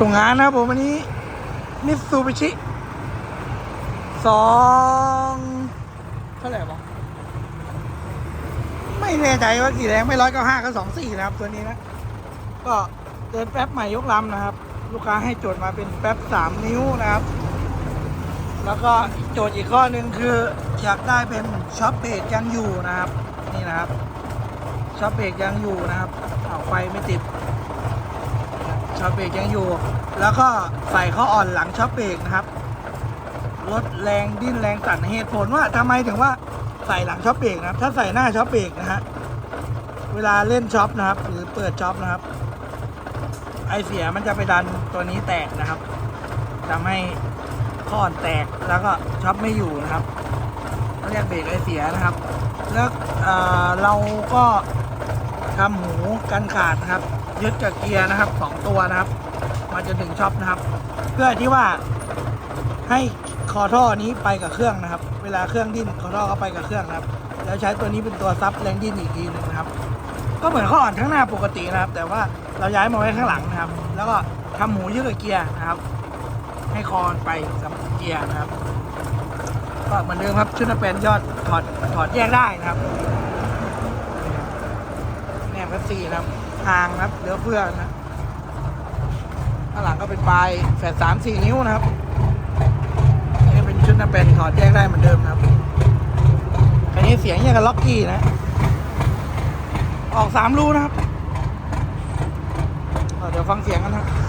ส่งงานนะครับผมวันนี้มิตซูบิชิสองเท่าไหร่วะไม่แน่ใจว่ากี่แรงไม่ร้อยก็ห้าก็สองสี่นะครับ ตัวนี้นะ ก็เดินแป๊บใหม่ยกลำนะครับ ลูกค้าให้โจทย์มาเป็นแป๊บสามนิ้วนะครับ แล้วก็โจทย์อีกข้อหนึ่งคืออยากได้เป็นช็อปเบรกยังอยู่นะครับ นี่นะครับช็อปเบรกยังอยู่นะครับเอาไฟไม่ติด ช็อปเบรกยังอยู่ แล้วก็ใส่ข้ออ่อนหลังช็อปเบรกนะครับลดแรงดิ้นแรงสั่นเหตุผลว่าทำไมถึงว่าใส่หลังช็อปเบรกนะครับ ถ้าใส่หน้าช็อปเบรกนะฮะเวลาเล่นช็อปนะครับ หรือเปิดช็อปนะครับ ไอเสียมันจะไปดันตัวนี้แตกนะครับทำให้ข้ออ่อนแตกแล้วก็ช็อปไม่อยู่นะครับเขาเรียกเบรกไอเสียนะครับ แล้วเเราก็ทำหูกันขาดนะครับ ยึดกับเกียร์นะครับสองตัวนะครับ มาจนถึงช็อปนะครับ เพื่อที่ว่าให้คอท่อนี้ไปกับเครื่องนะครับ เวลาเครื่องดิ้นคอท่อก็ไปกับเครื่องนะครับ แล้วใช้ตัวนี้เป็นตัวซับแรงดิ้นอีกทีหนึ่งนะครับ ก็เหมือนข้ออ่อนข้างหน้าปกตินะครับ แต่ว่าเราย้ายมาไว้ข้างหลังนะครับ แล้วก็ทำหูยึดกับเกียร์นะครับ ให้คอนไปกับเกียร์นะครับ ก็เหมือนเดิมครับชุดนักเป็นยอดถอดถอดแยกได้นะครับ แนบกับสี่นะครับห่างนะครับเหลือเฟือนะข้างหลังก็เป็นปลายแฝดสามสี่นิ้วนะครับนี่เป็นชุดนะเป็นถอดแยกได้เหมือนเดิมนะครับคันนี้เสียงอย่างกับล็อกกี้นะ ออกสามรูนะครับเเดี๋ยวฟังเสียงกันนะครับ